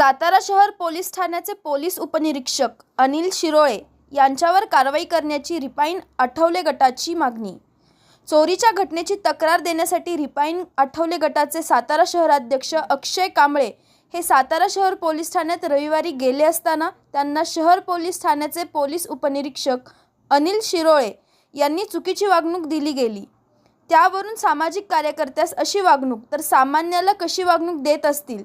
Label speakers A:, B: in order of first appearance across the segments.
A: सातारा शहर पोलीस ठाण्याचे पोलीस उपनिरीक्षक अनिल शिरोळे यांच्यावर कारवाई करण्याची रिपाईन आठवले गटाची मागणी. चोरीच्या घटनेची तक्रार देण्यासाठी रिपाईन आठवले गटाचे सातारा शहराध्यक्ष अक्षय कांबळे हे सातारा शहर पोलीस ठाण्यात रविवारी गेले असताना त्यांना शहर पोलीस ठाण्याचे पोलीस उपनिरीक्षक अनिल शिरोळे यांनी चुकीची वागणूक दिली गेली. त्यावरून सामाजिक कार्यकर्त्यास अशी वागणूक तर सामान्याला कशी वागणूक देत असतील?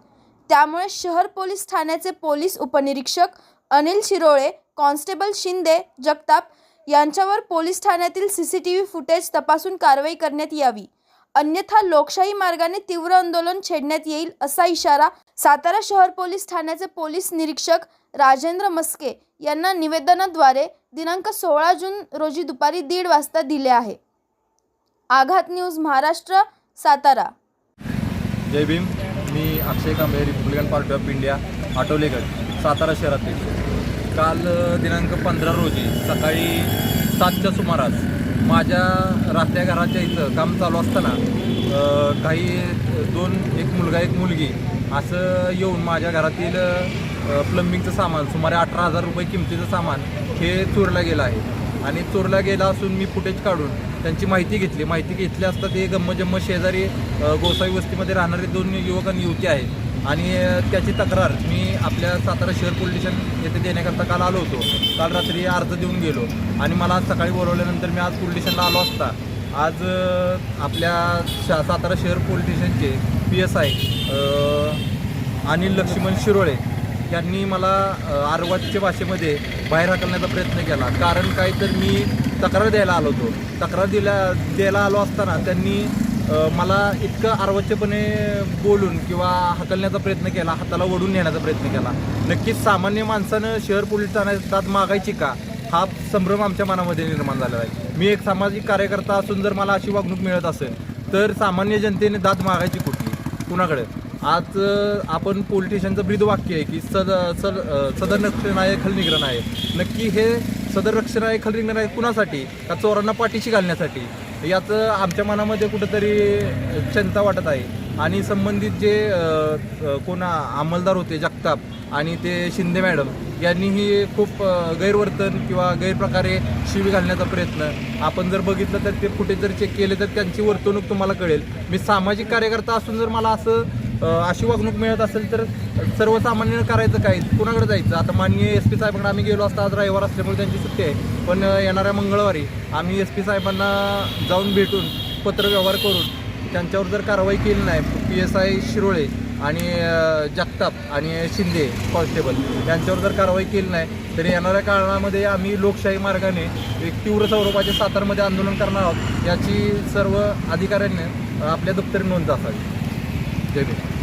A: त्यामुळे शहर पोलीस ठाण्याचे पोलीस उपनिरीक्षक अनिल शिरोळे कॉन्स्टेबल शिंदे जगताप यांच्यावर पोलीस ठाण्यातील C C T V footage तपासून कारवाई करण्यात यावी. अन्यथा लोकशाही मार्गाने तीव्र आंदोलन छेडण्यात येईल असा इशारा सातारा शहर पोलीस ठाण्याचे पोलीस निरीक्षक राजेंद्र मस्के यांना निवेदनाद्वारे दिनांक सोळा जून रोजी दुपारी दीड वाजता दिले आहे. आघात news Maharashtra Satara.
B: Jai Bhim. Me Akshay Kamble Republican party of India Atolegad Satara शहरातील. काल दिनांक पंधरा रोजी सकाळी सातच्या सुमारास माझ्या रास्त्या घराच्या इथं काम चालू असताना काही दोन एक मुलगा एक मुलगी असं येऊन माझ्या घरातील प्लंबिंगचं सामान सुमारे अठरा हजार रुपये किमतीचं सामान हे चोरलं गेलं आहे. आणि चोरला गेला असून मी फुटेज काढून त्यांची माहिती घेतली. माहिती घेतली असता ते गम्मजम्म शेजारी गोसाई गोसावी वस्तीमध्ये राहणारे दोन युवक आणि युवती आहेत. आणि त्याची तक्रार मी आपल्या सातारा शहर पोलीस स्टेशन येथे देण्याकरता काल आलो होतो. काल रात्री अर्ज देऊन गेलो. आणि मला आज सकाळी बोलवल्यानंतर मी आज पोलीस स्टेशनला आलो असता. आज आपल्या शा सातारा शहर पोलीस स्टेशनचे P S I Anil Laxman Shirole यांनी मला अ, भाषेमध्ये बाहेर हाकलण्याचा प्रयत्न केला. कारण काय तर मी तक्रार द्यायला आलो होतो. तक्रार दिल्या द्यायला आलो असताना त्यांनी मला इतकं आरवच्यपणे बोलून किंवा हाकलण्याचा प्रयत्न केला हाताला ओढून नेण्याचा प्रयत्न केला. नक्कीच सामान्य माणसानं शहर पोलीस ठाण्यात मागायची का हा संभ्रम आमच्या मनामध्ये निर्माण झालेला आहे. मी एक सामाजिक कार्यकर्ता असून जर मला अशी वागणूक मिळत असेल तर सामान्य जनतेने दाद मागायची कुठली? कुणाकडे? आज आपण पोलिटिशियनचं ब्रीद वाक्य आहे की सद सद सदर रक्षण आहे खलनिग्रहण आहे नक्की हे सदर रक्षण आहे खलनिग्रहण आहे कुणासाठी? का चोरांना पाठीशी घालण्यासाठी? याचं आमच्या मनामध्ये कुठंतरी चिंता वाटत आहे. आणि संबंधित जे कोणा अंमलदार होते जगताप आणि ते शिंदे मॅडम यांनीही खूप गैरवर्तन किंवा गैरप्रकारे शिवी घालण्याचा प्रयत्न. आपण जर बघितलं तर ते कुठे जर चेक केले तर त्यांची वर्तणूक तुम्हाला कळेल. मी सामाजिक कार्यकर्ता असून जर मला असं अशी वागणूक मिळत असेल तर सर्वसामान्य करायचं काय? कुणाकडे जायचं? आता माननीय एस पी साहेबांकडे आम्ही गेलो असता आज रविवार असल्यामुळे त्यांची सुट्टी आहे. पण येणाऱ्या मंगळवारी आम्ही एस पी साहेबांना जाऊन भेटून पत्रव्यवहार करून त्यांच्यावर जर कारवाई केली नाही पी एस आय शिरोळे आणि जगताप आणि शिंदे कॉन्स्टेबल यांच्यावर जर कारवाई केली नाही तर येणाऱ्या काळामध्ये आम्ही लोकशाही मार्गाने एक तीव्र स्वरूपाचे सातारमध्ये आंदोलन करणार आहोत याची सर्व अधिकाऱ्यांनी आपल्या दप्तरी नोंद असावी जय भीम